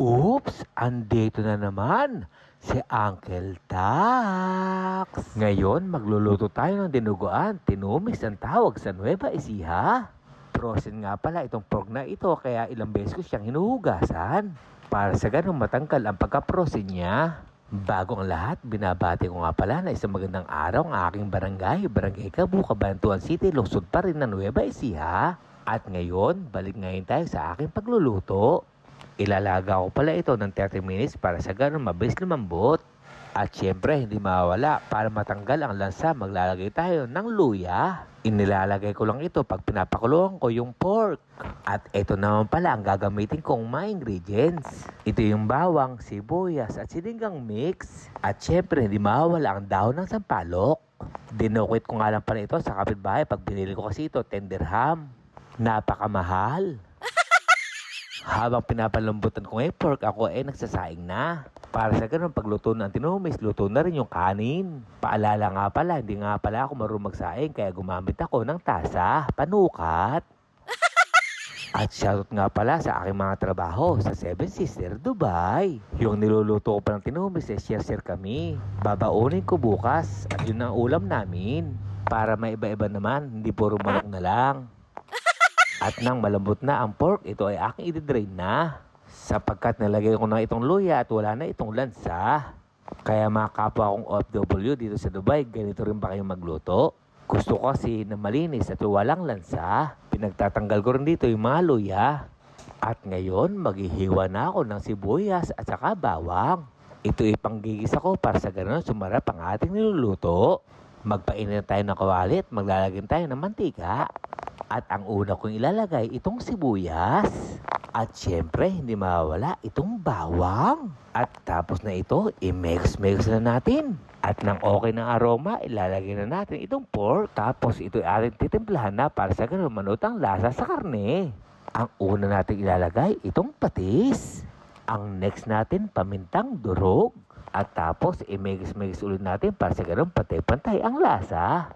Oops! Andito na naman si Uncle Tax. Ngayon, magluluto tayo ng dinuguan. Tinumis ang tawag sa Nueva Ecija. Frozen nga pala itong pork na ito kaya ilang beses ko siyang hinuhugasan. Para sa ganun matanggal ang pagka-frozen niya. Bago ang lahat, binabati ko nga pala na isang magandang araw ang aking barangay, Barangay Kabu, Cabanatuan City, lungsod pa rin ng Nueva Ecija. At ngayon, balik ngayon tayo sa aking pagluluto. Ilalaga ko pala ito ng 30 minutes para sa ganun mabilis lumambot. At syempre, hindi mawala para matanggal ang lansa, maglalagay tayo ng luya. Inilalagay ko lang ito pag pinapakuluan ko yung pork. At ito naman pala ang gagamitin kong mga ingredients. Ito yung bawang, sibuyas at sinigang mix. At syempre, hindi mawala ang dahon ng sampalok. Dinukit ko nga lang pala ito sa kapitbahay pag binili ko kasi ito, tender ham. Napakamahal. Habang pinapalambutan ko yung pork, ako ay nagsasaing na. Para sa ganun, pagluto ng tinumis, luto na rin yung kanin. Paalala nga pala, hindi nga pala ako marunong magsaing, kaya gumamit ako ng tasa, panukat. At shoutout nga pala sa aking mga trabaho sa Seven Sister Dubai. Yung niluluto ko pa ng tinumis, eh, share-share kami. Babaunin ko bukas at yun ang ulam namin. Para may iba-iba naman, hindi puro manok na lang. At nang malambot na ang pork, ito ay aking i-drain na. Sapagkat nalagay ko na itong luya at wala na itong lansa. Kaya mga kapwa kong OFW dito sa Dubai, ganito rin ba kayong magluto? Gusto ko kasi na malinis at walang lansa. Pinagtatanggal ko rin dito yung mga luya. At ngayon, maghihiwa na ako ng sibuyas at saka bawang. Ito ipanggigisa ko para sa ganun sumarap ang ating niluluto. Magpainit tayo ng kawali at maglalagyan tayo ng mantika. At ang una kong ilalagay itong sibuyas. At syempre, hindi mawala itong bawang. At tapos na ito, i-mix-mix na natin. At nang okay ng aroma, ilalagay na natin itong pork. Tapos ito ay ating titimplahan na para sa ganun manutang lasa sa karne. Ang una natin ilalagay, itong patis. Ang next natin, pamintang durog. At tapos, i-mix-mix ulit natin para sa ganun pantay-pantay ang lasa.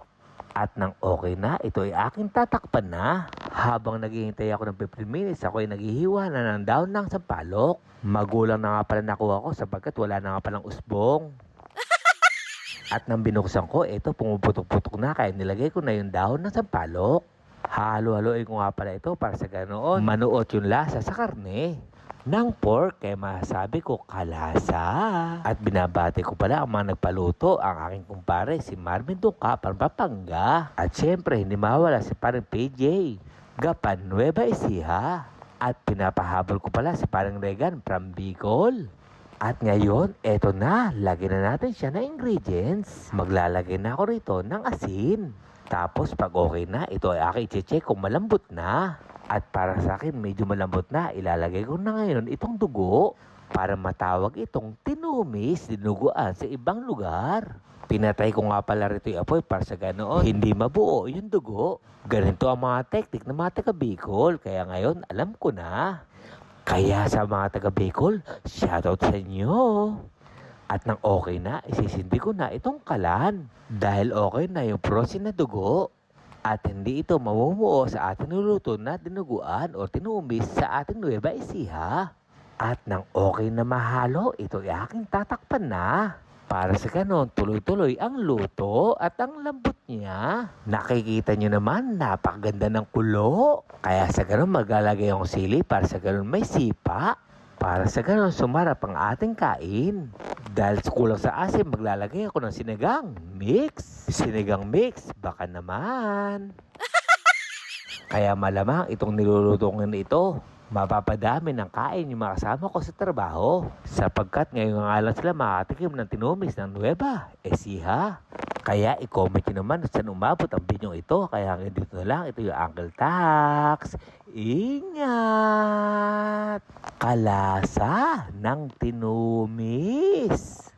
At nang okay na, ito ay aking tatakpan na. Habang naghihintay ako ng 15 minutes, ako ay naghihiwa na ng daon ng sampalok. Magulang na nga pala nakuha ko sapagkat wala na nga palang usbong. At nang binuksan ko, ito pumuputok-putok na kaya nilagay ko na yung dahon ng sampalok. Halo-haloin ko nga pala ito para sa ganoon manuot yung lasa sa karne ng pork kaya masasabi ko kalasa. At binabati ko pala ang mga nagpaluto, ang aking kumpare si Marvin Duca Pampanga. At syempre hindi mawala si parang PJ, Gapan Nueva Ecija. At pinapahabol ko pala si parang Regan from Bicol. At ngayon, eto na, lagyan na natin siya ng ingredients. Maglalagay na ako rito ng asin. Tapos pag okay na, ito ay aking i-check kung malambot na. At para sa akin, medyo malambot na, ilalagay ko na ngayon itong dugo para matawag itong tinumis, dinuguan sa ibang lugar. Pinatay ko nga pala rito yung apoy para sa ganoon, hindi mabuo yung dugo. Ganito ang mga teknik ng mga taga Bicol, kaya ngayon alam ko na. Kaya sa mga taga Bicol, shoutout sa inyo. At nang okay na, isisindi ko na itong kalan. Dahil okay na yung frozen na dugo. At hindi ito mamumuo sa ating nuluto na dinuguan o tinumis sa ating Nueva Ecija. At nang okay na mahalo, ito ay aking tatakpan na. Para sa ganon, tuloy-tuloy ang luto at ang lambot niya. Nakikita nyo naman, napakaganda ng kulo. Kaya sa ganon, maglalagay akong sili para sa ganon may sipa. Para sa ganon, sumarap ang ating kain. Dahil kulang sa asin, maglalagay ako ng sinigang mix. Sinigang mix, baka naman. Kaya malamang itong na ito, mapapadami ng kain yung mga kasama ko sa trabaho. Sapagkat ngayon nga lang sila makatikim ng tinumis ng Nueva Ecija. Kaya i-comment nyo naman saan umabot ang binyong ito. Kaya hanggang dito lang, ito yung Uncle Tax. Ingat! Kalasa ng tinumis.